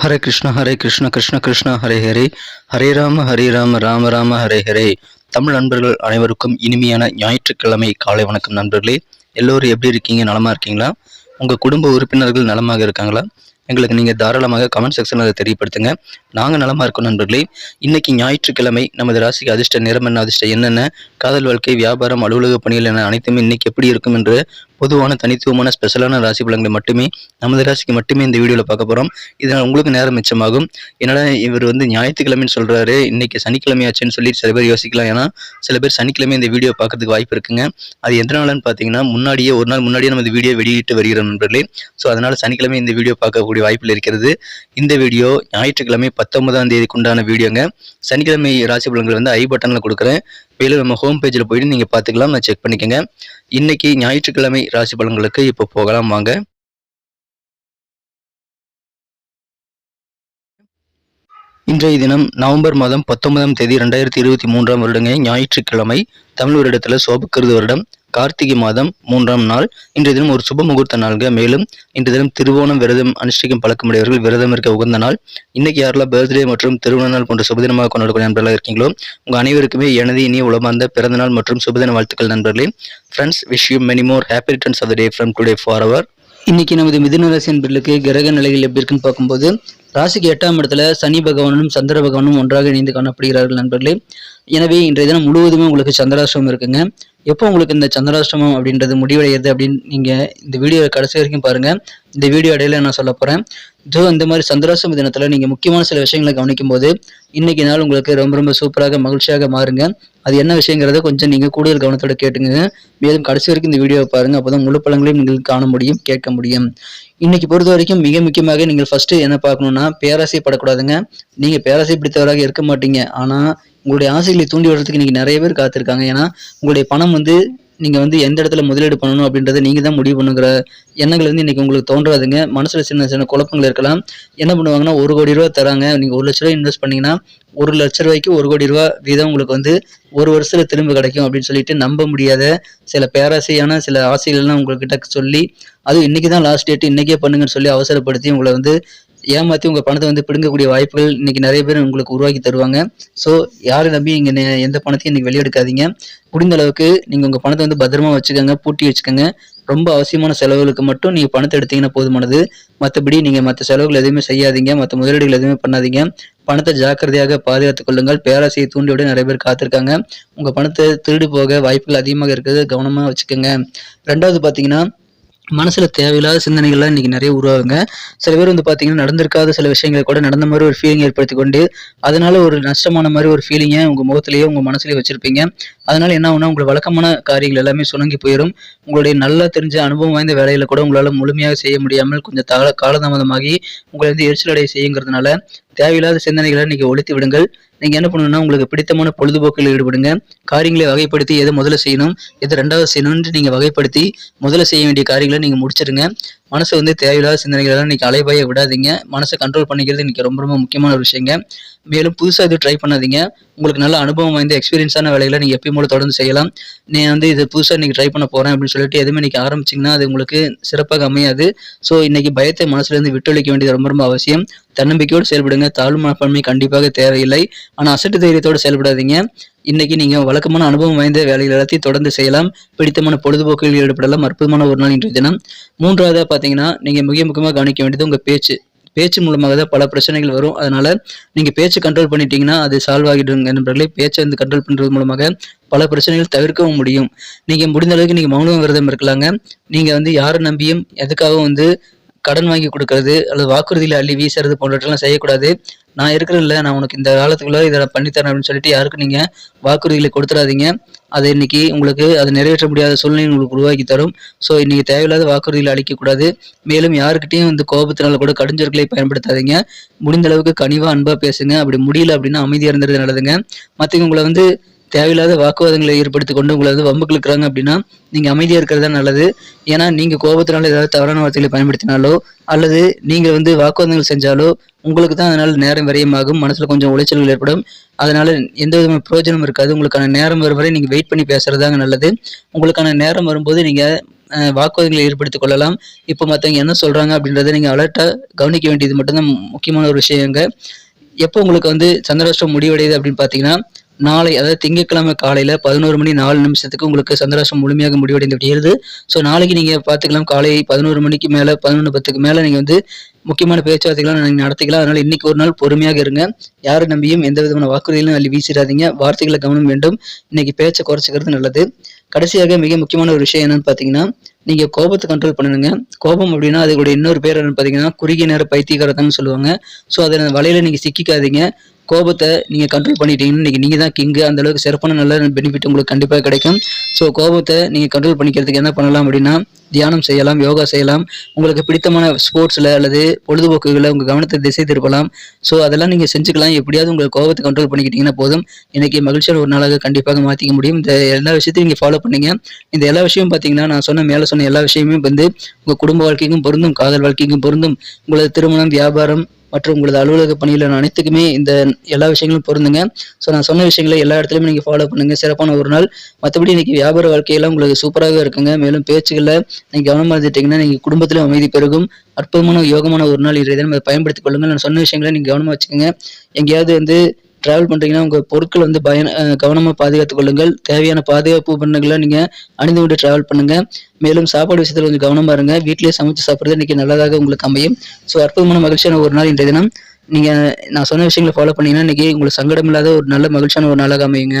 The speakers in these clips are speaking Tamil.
ஹரே கிருஷ்ண ஹரே கிருஷ்ண கிருஷ்ண கிருஷ்ண ஹரே ஹரே. ஹரே ராம ஹரே ராம ராம ராம ஹரே ஹரே. தமிழ் நண்பர்கள் அனைவருக்கும் இனிமையான ஞாயிற்றுக்கிழமை காலை வணக்கம் நண்பர்களே. எல்லோரும் எப்படி இருக்கீங்க? நலமா இருக்கீங்களா? உங்க குடும்ப உறுப்பினர்கள் நலமாக இருக்காங்களா? எங்களுக்கு நீங்கள் தாராளமாக கமெண்ட் செக்ஷனில் அதை தெரியப்படுத்துங்க. நாங்கள் நலமாக இருக்கோம் நண்பர்களே. இன்னைக்கு ஞாயிற்றுக்கிழமை நமது ராசிக்கு அதிர்ஷ்ட நிறம் என்ன அதிர்ஷ்டம் என்னென்ன? காதல் வாழ்க்கை வியாபாரம் அலுவலக பணிகள் என அனைத்துமே இன்னைக்கு எப்படி இருக்கும் என்று பொதுவான தனித்துவமான ஸ்பெஷலான ராசி பலன்களை மட்டுமே நமது ராசிக்கு மட்டுமே இந்த வீடியோவில் பார்க்க போகிறோம் இதனால் உங்களுக்கு நேரம் மிச்சமாகும். என்னடா இவர் வந்து ஞாயிற்றுக்கிழமைன்னு சொல்கிறாரு இன்னைக்கு சனிக்கிழமையாச்சுன்னு சொல்லி சில பேர் யோசிக்கலாம். ஏன்னா சில பேர் சனிக்கிழமை இந்த வீடியோ பார்க்கறதுக்கு வாய்ப்பு இருக்குங்க. அது எந்த பார்த்தீங்கன்னா முன்னாடியே ஒரு நாள் முன்னாடியே நம்ம இந்த வீடியோ வெளியிட்டு வருகிறோம் நண்பர்களே. ஸோ அதனால் சனிக்கிழமை இந்த வீடியோ பார்க்கக்கூடிய வாய்ப்பில் இருக்கிறது. இந்த வீடியோ ஞாயிற்றுக்கிழமை பத்தொன்பதாம் தேதிக்கு உண்டான வீடியோங்க. சனிக்கிழமை ராசி பலன்கள் வந்து ஐ பட்டனில் கொடுக்குறேன். மேலும் நம்ம ஹோம் பேஜில் போயிட்டு நீங்கள் பார்த்துக்கலாம். நான் செக் பண்ணிக்கோங்க. இன்றைக்கி ஞாயிற்றுக்கிழமை ராசி பலன்களுக்கு இப்போ போகலாம் வாங்க. இன்றைய தினம் நவம்பர் மாதம் பத்தொன்பதாம் தேதி ரெண்டாயிரத்தி இருபத்தி மூன்றாம் வருடங்க ஞாயிற்றுக்கிழமை தமிழ் வருடத்தில் சோபக்கிருது வருடம். கார்த்திகை மாதம் மூன்றாம் நாள். இன்றைய தினம் ஒரு சுப முகூர்த்த நாள்க மேலும் இன்றைய தினம் திருவோணம் விரதம் அனுஷ்டிக்கும் பழக்கமுடையவர்கள் விரதம் இருக்க உகந்த நாள். இன்னைக்கு யாரெல்லாம் பர்த்டே மற்றும் திருமண நாள் போன்ற சுபதினமாக கொண்டாடக்கூடிய நண்பர்களாக இருக்கீங்களோ உங்கள் அனைவருக்குமே எனது இனிய உளமார்ந்த பிறந்த நாள் மற்றும் சுபதின வாழ்த்துக்கள் நண்பர்களே. Friends wish you many more happy returns of the day from today for our இன்னைக்கு நமது மிதுன ராசி நண்பர்களுக்கு கிரக நிலைகள் எப்படி இருக்குன்னு பார்க்கும்போது ராசிக்கு எட்டாம் இடத்துல சனி பகவானும் சந்திர பகவானும் ஒன்றாக இணைந்து காணப்படுகிறார்கள் நண்பர்களே. எனவே இன்றைய தினம் முழுவதுமே உங்களுக்கு சந்திராஷ்டமம் இருக்குங்க. எப்போ உங்களுக்கு இந்த சந்திராஷ்டமம் அப்படின்றது முடிவடைகிறது அப்படின்னு நீங்கள் இந்த வீடியோ கடைசி வரைக்கும் பாருங்கள் இந்த வீடியோ இடையில நான் சொல்ல போகிறேன் ஜோ இந்த மாதிரி சந்திராசிரம தினத்தில் நீங்கள் முக்கியமான சில விஷயங்களை கவனிக்கும் போது இன்னைக்கு நாள் உங்களுக்கு ரொம்ப ரொம்ப சூப்பராக மகிழ்ச்சியாக மாறுங்க. அது என்ன விஷயங்கிறத கொஞ்சம் நீங்கள் கூடுதல் கவனத்தோட கேட்டுங்க. மேலும் கடைசி வரைக்கும் இந்த வீடியோவை பாருங்கள் அப்போ தான் முழு பழங்களையும் நீங்கள் காண முடியும் கேட்க முடியும். இன்னைக்கு பொறுத்த வரைக்கும் மிக முக்கியமாக நீங்கள் ஃபஸ்ட்டு என்ன பார்க்கணும்னா பேராசைப்படக்கூடாதுங்க நீங்கள் பேராசை பிடித்தவராக இருக்க மாட்டீங்க. ஆனால் உங்களுடைய ஆசைகளை தூண்டி விடுறதுக்கு நீங்கள் நிறைய பேர் காத்திருக்காங்க. ஏன்னா உங்களுடைய பணம் வந்து நீங்கள் வந்து எந்த இடத்துல முதலீடு பண்ணணும் அப்படின்றத நீங்கள் தான் முடிவு பண்ணுங்கிற எண்ணங்கள் வந்து இன்றைக்கி உங்களுக்கு தோன்றாதுங்க. மனசில் சின்ன சின்ன குழப்பங்கள் இருக்கலாம். என்ன பண்ணுவாங்கன்னா ஒரு கோடி ரூபா தராங்க. நீங்கள் ஒரு லட்ச ரூபாய் இன்வெஸ்ட் பண்ணிங்கன்னா ஒரு லட்ச ரூபாய்க்கு ஒரு கோடி ரூபா வீதம் உங்களுக்கு வந்து ஒரு வருஷத்தில் திரும்ப கிடைக்கும் அப்படின்னு சொல்லிட்டு நம்ப முடியாத சில பேராசையான சில ஆசைகள்லாம் உங்கள்கிட்ட சொல்லி அது இன்னைக்கு தான் லாஸ்ட் டேட் இன்னைக்கே பண்ணுங்கன்னு சொல்லி அவசரப்படுத்தி உங்களை வந்து ஏமாத்தி உங்க பணத்தை வந்து பிடுங்கக்கூடிய வாய்ப்புகள் இன்னைக்கு நிறைய பேர் உங்களுக்கு உருவாக்கி தருவாங்க. ஸோ யாரை நம்பி இங்க எந்த பணத்தையும் இன்னைக்கு வெளியெடுக்காதீங்க முடிந்த அளவுக்கு நீங்க உங்க பணத்தை வந்து பத்திரமா வச்சுக்கோங்க பூட்டி வச்சுக்கோங்க. ரொம்ப அவசியமான செலவுகளுக்கு மட்டும் நீங்க பணத்தை எடுத்தீங்கன்னா போதுமானது. மற்றபடி நீங்க மற்ற செலவுகள் எதுவுமே செய்யாதீங்க. மற்ற முதலீடுகள் எதுவுமே பண்ணாதீங்க. பணத்தை ஜாக்கிரதையாக பாதுகாத்துக் கொள்ளுங்கள். பேராசையை தூண்டிவிட நிறைய பேர் காத்திருக்காங்க. உங்க பணத்தை திருடு போக வாய்ப்புகள் அதிகமாக இருக்கிறது. கவனமா வச்சுக்கோங்க. ரெண்டாவது பாத்தீங்கன்னா மனசில் தேவையில்லாத சிந்தனைகள்லாம் இன்றைக்கி நிறைய உருவாகுங்க. சில பேர் வந்து பார்த்தீங்கன்னா நடந்திருக்காத சில விஷயங்களை கூட நடந்த மாதிரி ஒரு ஃபீலிங் ஏற்படுத்தி கொண்டு அதனால் ஒரு நஷ்டமான மாதிரி ஒரு ஃபீலிங்கை உங்கள் முகத்திலேயே உங்கள் மனசுலேயே வச்சுருப்பீங்க. அதனால் என்ன ஆகுனா உங்களை வழக்கமான காரியங்கள் எல்லாமே சுணங்கி போயிடும் உங்களுடைய நல்லா தெரிஞ்ச அனுபவம் வாய்ந்த வேலைகளை கூட உங்களால் முழுமையாக செய்ய முடியாமல் கொஞ்சம் கால காலதாமதமாகி உங்களை வந்து எரிச்சலடைய செய்யுங்கிறதுனால தேவையில்லாத சிந்தனைகளை இன்றைக்கி ஒழித்து விடுங்கள். நீங்க என்ன பண்ணணும்னா உங்களுக்கு பிடித்தமான பொழுதுபோக்கில் ஈடுபடுங்க. காரியங்களை வகைப்படுத்தி எதை முதல்ல செய்யணும் எதை ரெண்டாவது செய்யணும்னு நீங்க வகைப்படுத்தி முதல்ல செய்ய வேண்டிய காரியங்களை நீங்க முடிச்சிருங்க. மனசு வந்து தேவையில்லாத சிந்தனைகள் எல்லாம் இன்னைக்கு அலைபாய விடாதீங்க. மனசை கண்ட்ரோல் பண்ணிக்கிறது இன்னைக்கு ரொம்ப ரொம்ப முக்கியமான ஒரு விஷயங்க. மேலும் புதுசாக இது ட்ரை பண்ணாதீங்க. உங்களுக்கு நல்ல அனுபவம் வாய்ந்த எக்ஸ்பீரியன்ஸான வேலைகளை நீங்கள் எப்பயும் போல தொடர்ந்து செய்யலாம். நீ வந்து இது புதுசாக இன்றைக்கி ட்ரை பண்ண போகிறேன் அப்படின்னு சொல்லிட்டு எதுவுமே இன்றைக்கி ஆரம்பிச்சிங்கன்னா அது உங்களுக்கு சிறப்பாக அமையாது. ஸோ இன்றைக்கி பயத்தை மனசுலேருந்து விட்டொழிக்க வேண்டியது ரொம்ப ரொம்ப அவசியம். தன்னம்பிக்கையோடு செயல்படுங்க. தாழ்வு மனப்பான்மை கண்டிப்பாக தேவையில்லை. ஆனால் அசட்டு தைரியத்தோடு செயல்படாதீங்க. இன்னைக்கு நீங்க வழக்கமான அனுபவம் வாய்ந்த வேலைகள் எல்லாத்தையும் தொடர்ந்து செய்யலாம். பிடித்தமான பொழுதுபோக்கில் ஈடுபடலாம். அற்புதமான ஒரு நாள் இன்றைய தினம். மூன்றாவதாக பார்த்தீங்கன்னா நீங்க மிக முக்கியமாக கவனிக்க வேண்டியது உங்க பேச்சு. பேச்சு மூலமாக தான் பல பிரச்சனைகள் வரும். அதனால நீங்க பேச்சு கண்ட்ரோல் பண்ணிட்டீங்கன்னா அது சால்வ் ஆகிடுங்க நண்பர்களே பேச்சை வந்து கண்ட்ரோல் பண்றது மூலமாக பல பிரச்சனைகள் தவிர்க்கவும் முடியும். நீங்க முடிந்த அளவுக்கு நீங்க மௌனம் விரதம் இருக்கலாங்க நீங்க வந்து யாரை நம்பியும் எதுக்காகவும் வந்து கடன் வாங்கி கொடுக்கறது அல்லது வாக்குறுதியில் அள்ளி வீசுறது போன்றவற்றெல்லாம் செய்யக்கூடாது. நான் இருக்கிறேன்ல நான் உனக்கு இந்த காலத்துக்குள்ளே இதை நான் பண்ணித்தரேன் அப்படின்னு சொல்லிட்டு யாருக்கும் நீங்கள் வாக்குறுதிகளை கொடுத்துடாதீங்க அது இன்னைக்கு உங்களுக்கு அது நிறைவேற்ற முடியாத சூழ்நிலை உங்களுக்கு உருவாக்கி தரும். ஸோ இன்னைக்கு தேவையில்லாத வாக்குறுதிகளை அளிக்கக்கூடாது. மேலும் யாருக்கிட்டையும் வந்து கோபத்தினால கூட கடுஞ்சொற்களை பயன்படுத்தாதீங்க. முடிந்த அளவுக்கு கனிவாக அன்பாக பேசுங்க. அப்படி முடியல அப்படின்னா அமைதியாக இருந்துறது நல்லதுங்க. மற்றவங்க உங்களை வந்து தேவையில்லாத வாக்குவாதங்களை ஏற்படுத்தி கொண்டு உங்களை வந்து வம்புக்கு இருக்கிறாங்க அப்படின்னா நீங்கள் அமைதியாக இருக்கிறது தான் நல்லது. ஏன்னா நீங்கள் கோபத்தினால ஏதாவது தவறான வார்த்தைகளை பயன்படுத்தினாலோ அல்லது நீங்கள் வந்து வாக்குவாதங்கள் செஞ்சாலோ உங்களுக்கு தான் அதனால் நேரம் விரயமாகும் மனசில் கொஞ்சம் உளைச்சல்கள் ஏற்படும். அதனால் எந்த விதமான பிரயோஜனம் இருக்காது. உங்களுக்கான நேரம் வரும் வரை நீங்கள் வெயிட் பண்ணி பேசுகிறதாங்க நல்லது. உங்களுக்கான நேரம் வரும்போது நீங்கள் வாக்குவாதங்களை ஏற்படுத்திக் கொள்ளலாம். இப்போ மற்றவங்க என்ன சொல்கிறாங்க அப்படின்றத நீங்கள் அலர்ட்டாக கவனிக்க வேண்டியது மட்டும்தான் முக்கியமான ஒரு விஷயங்க. எப்போ உங்களுக்கு வந்து சந்திராஷ்டிரம் முடிவடையுது அப்படின்னு பார்த்தீங்கன்னா நாளை அதாவது திங்கட்கிழமை காலையில் பதினோரு மணி நாலு நிமிஷத்துக்கு உங்களுக்கு சந்திராசம் முழுமையாக முடிவடைந்து விடுகிறது. ஸோ நாளைக்கு நீங்கள் பார்த்துக்கலாம் காலை பதினோரு மணிக்கு மேலே பதினொன்று பத்துக்கு மேலே நீங்கள் வந்து முக்கியமான பேச்சுவார்த்தைகளாம் நீங்கள் நடத்திக்கலாம். அதனால் இன்னைக்கு ஒரு நாள் பொறுமையாக இருங்க. யாரை நம்பியும் எந்த விதமான வாக்குறுதிகளும் அள்ளி வீசிடாதீங்க. வார்த்தைகளை கவனம் வேண்டும். இன்னைக்கு பேச்சை குறைச்சிக்கிறது நல்லது. கடைசியாக மிக முக்கியமான ஒரு விஷயம் என்னன்னு பார்த்தீங்கன்னா நீங்கள் கோபத்தை கண்ட்ரோல் பண்ணணுங்க கோபம் அப்படின்னா அதுக்கூட இன்னொரு பேர் என்னன்னு பார்த்தீங்கன்னா குறுகிய நேர பைத்தியகாரத்தன்னு சொல்லுவாங்க. ஸோ அதில் வலையில் நீங்கள் சிக்கிக்காதீங்க. கோபத்தை நீங்கள் கண்ட்ரோல் பண்ணிட்டீங்கன்னா இன்றைக்கி நீங்கள் தான் கிங்கு அந்த அளவுக்கு சிறப்பான நல்ல பெனிஃபிட் உங்களுக்கு கண்டிப்பாக கிடைக்கும். ஸோ கோபத்தை நீங்கள் கண்ட்ரோல் பண்ணிக்கிறதுக்கு என்ன பண்ணலாம் அப்படின்னா தியானம் செய்யலாம் யோகா செய்யலாம். உங்களுக்கு பிடித்தமான ஸ்போர்ட்ஸில் அல்லது பொழுதுபோக்குகளில் உங்கள் கவனத்தை திசை திருப்பலாம். ஸோ அதெல்லாம் நீங்கள் செஞ்சுக்கலாம். எப்படியாவது உங்கள் கோபத்தை கண்ட்ரோல் பண்ணிக்கிட்டீங்கன்னா போதும். இன்றைக்கி மகிழ்ச்சியான ஒரு நாளாக கண்டிப்பாக மாற்றிக்க முடியும். இந்த எல்லா விஷயத்தையும் நீங்கள் ஃபாலோ பண்ணீங்க. இந்த எல்லா விஷயமும் பார்த்தீங்கன்னா நான் சொன்ன மேலே சொன்ன எல்லா விஷயமுமே வந்து உங்கள் குடும்ப வாழ்க்கைக்கும் பொருந்தும் காதல் வாழ்க்கைக்கும் பொருந்தும். உங்களது திருமணம் வியாபாரம் மற்றும் உங்களது அலுவலக பணியில் அனைத்துக்குமே இந்த எல்லா விஷயங்களும் பொருந்துங்க. ஸோ நான் சொன்ன விஷயங்களை எல்லா இடத்துலையுமே நீங்கள் ஃபாலோ பண்ணுங்க. சிறப்பான ஒரு நாள். மற்றபடி இன்னைக்கு வியாபார வாழ்க்கையெல்லாம் உங்களுக்கு சூப்பராக இருக்குங்க. மேலும் பேச்சுகளில் நீங்கள் கவனமாக இருந்துட்டிங்கன்னா நீங்கள் குடும்பத்திலும் அமைதி பெருகும். அற்புதமான யோகமான ஒரு நாள் இதை நம்ம பயன்படுத்திக் கொள்ளுங்கள். நான் சொன்ன விஷயங்களை நீங்கள் கவனமாக வச்சுக்கோங்க. எங்கேயாவது வந்து ட்ராவல் பண்ணுறீங்கன்னா உங்கள் பொருட்கள் வந்து பய கவனமாக பாதுகாத்துக் கொள்ளுங்கள். தேவையான பாதுகாப்பு பண்ணங்களை நீங்கள் அணிந்து கொண்டு ட்ராவல் பண்ணுங்கள் மேலும் சாப்பாடு விஷயத்தில் கொஞ்சம் கவனமாக இருங்க. வீட்டிலேயே சமைச்சு சாப்பிட்றது இன்னைக்கு நல்லதாக உங்களுக்கு அமையும். ஸோ அற்புதமான மகிழ்ச்சியான ஒரு நாள் இன்றைய தினம். நீங்கள் நான் சொன்ன விஷயங்களை ஃபாலோ பண்ணிங்கன்னா இன்றைக்கி உங்களுக்கு சங்கடம் இல்லாத ஒரு நல்ல மகிழ்ச்சியான ஒரு நாளாக அமையுங்க.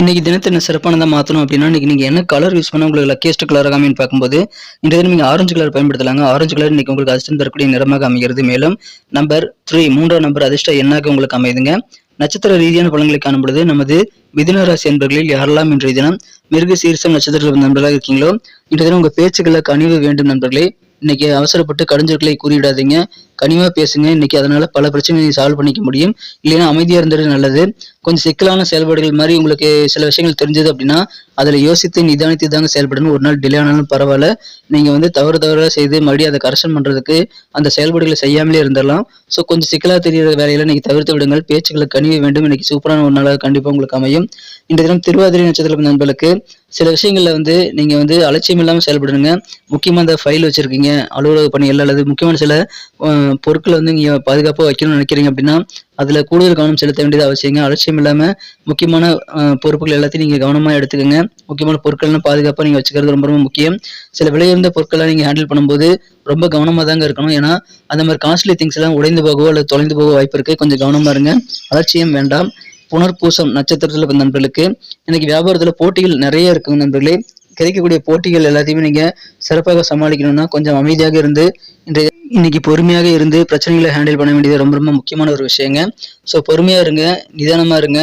இன்றைக்கி தினத்தை என்ன சிறப்பானதாக மாற்றணும் அப்படின்னா இன்றைக்கி நீங்கள் என்ன கலர் யூஸ் பண்ண உங்களுக்கு லக்கியஸ்ட் கலராக அமைன்னு பார்க்கும்போது இந்த தினம் நீங்கள் ஆரஞ்சு கலர் பயன்படுத்தலாங்க. ஆரஞ்சு கலர் இன்றைக்கி உங்களுக்கு அதிர்ஷ்டம் தரக்கூடிய நிறமாக அமைகிறது. மேலும் நம்பர் த்ரீ மூன்றாம் நம்பர் அதிர்ஷ்டம் என்னாக உங்களுக்கு அமைதுங்க நட்சத்திர ரீதியான பலன்களை காணும் பொழுது நமது மிதுன ராசி என்பர்களில் யாரெல்லாம் இன்றைய தினம் மிருக சீர்சம் நட்சத்திர நண்பர்களாக இருக்கீங்களோ இன்றைய தினம் உங்கள் பேச்சுக்களை கனிவு வேண்டும் நண்பர்களே இன்னைக்கு அவசரப்பட்டு கடைஞ்சொற்களை கூறிவிடாதீங்க. கனிவாக பேசுங்க. இன்னைக்கு அதனால பல பிரச்சனைகளை சால்வ் பண்ணிக்க முடியும். இல்லைன்னா அமைதியாக இருந்தது நல்லது. கொஞ்சம் சிக்கலான செயல்பாடுகள் மாதிரி உங்களுக்கு சில விஷயங்கள் தெரிஞ்சது அப்படின்னா அதில் யோசித்து நிதானித்து தாங்க செயல்படணும். ஒரு நாள் டிலே ஆனாலும் பரவாயில்ல. நீங்கள் வந்து தவறு தவறாக செய்து மறுபடியும் அதை கரெக்ஷன் பண்ணுறதுக்கு அந்த செயல்பாடுகளை செய்யாமலே இருந்துடலாம். ஸோ கொஞ்சம் சிக்கலாக தெரிகிற வேலையில நீங்கள் தவிர்த்து விடுங்கள். பேச்சுக்களை கனிய வேண்டும். இன்னைக்கு சூப்பரான ஒரு நாளாக கண்டிப்பாக உங்களுக்கு அமையும். இந்த தினம் திருவாதிரை நட்சத்திரம் நண்பர்களுக்கு சில விஷயங்களில் வந்து நீங்கள் வந்து அலட்சியம் இல்லாமல் செயல்படுங்க. முக்கியமாக அந்த ஃபைல் வச்சுருக்கீங்க. அலுவலக பணிகள் அல்லது முக்கியமான சில பொருட்களை வந்து நீங்கள் பாதுகாப்பாக வைக்கணும்னு நினைக்கிறீங்க அப்படின்னா அதில் கூடுதல் கவனம் செலுத்த வேண்டியது அவசியங்க. அலட்சியம் இல்லாமல் முக்கியமான பொறுப்புகள் எல்லாத்தையும் நீங்கள் கவனமாக எடுத்துக்கோங்க. முக்கியமான பொருட்கள்லாம் பாதுகாப்பாக நீங்கள் வச்சுக்கிறது ரொம்ப ரொம்ப முக்கியம். சில விலையுயர்ந்த பொருட்கள்லாம் நீங்கள் ஹேண்டில் பண்ணும்போது ரொம்ப கவனமாக தாங்க இருக்கணும். ஏன்னா அந்த மாதிரி காஸ்ட்லி திங்ஸ் எல்லாம் உடைந்து போகவோ அல்லது தொலைந்து போக வாய்ப்பு இருக்குது கொஞ்சம் கவனமாக இருங்க. அலட்சியம் வேண்டாம். புனர்பூசம் நட்சத்திரத்தில் நண்பர்களுக்கு இன்னைக்கு வியாபாரத்தில் போட்டிகள் நிறைய இருக்குங்க நண்பர்களே. கிடைக்கக்கூடிய போட்டிகள் எல்லாத்தையுமே நீங்கள் சிறப்பாக சமாளிக்கணும்னா கொஞ்சம் அமைதியாக இருந்து இன்றைய இன்னைக்கு பொறுமையாக இருந்து பிரச்சனைகளை ஹேண்டில் பண்ண வேண்டியது ரொம்ப ரொம்ப முக்கியமான ஒரு விஷயங்க. ஸோ பொறுமையா இருங்க நிதானமா இருங்க.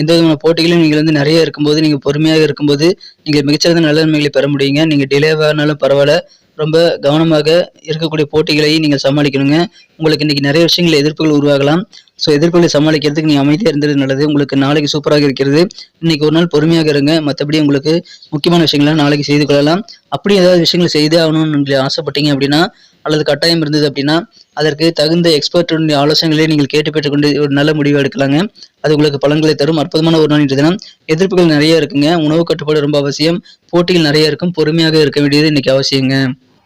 எந்த விதமான போட்டிகளும் நீங்கள் வந்து நிறைய இருக்கும்போது நீங்கள் பொறுமையாக இருக்கும்போது நீங்கள் மிகச்சிறந்த நல்ல நன்மைகளை பெற முடியுங்க. நீங்கள் டிலேவானாலும் பரவாயில்ல. ரொம்ப கவனமாக இருக்கக்கூடிய போட்டிகளையும் நீங்கள் சமாளிக்கணுங்க. உங்களுக்கு இன்னைக்கு நிறைய விஷயங்கள் எதிர்ப்புகள் உருவாகலாம். ஸோ எதிர்ப்புகளை சமாளிக்கிறதுக்கு நீங்கள் அமைதியாக இருந்தது நல்லது. உங்களுக்கு நாளைக்கு சூப்பராக இருக்கிறது. இன்னைக்கு ஒரு நாள் பொறுமையாக இருங்க. மற்றபடி உங்களுக்கு முக்கியமான விஷயங்களை நாளைக்கு செய்து கொள்ளலாம். அப்படி ஏதாவது விஷயங்களை செய்தே ஆகணும்னு நீங்கள் ஆசைப்பட்டீங்க அப்படின்னா அல்லது கட்டாயம் இருந்தது அப்படின்னா அதற்கு தகுந்த எக்ஸ்பர்ட்டுடைய ஆலோசனைகளை நீங்கள் கேட்டு பெற்றுக்கொண்டு ஒரு நல்ல முடிவு எடுக்கலாங்க. அது உங்களுக்கு பலன்களை தரும். அற்புதமான ஒரு நாள் தினம். எதிர்ப்புகள் நிறைய இருக்குங்க. உணவு கட்டுப்பாடு ரொம்ப அவசியம். போட்டிகள் நிறைய இருக்கும். பொறுமையாக இருக்க வேண்டியது இன்னைக்கு அவசியங்க.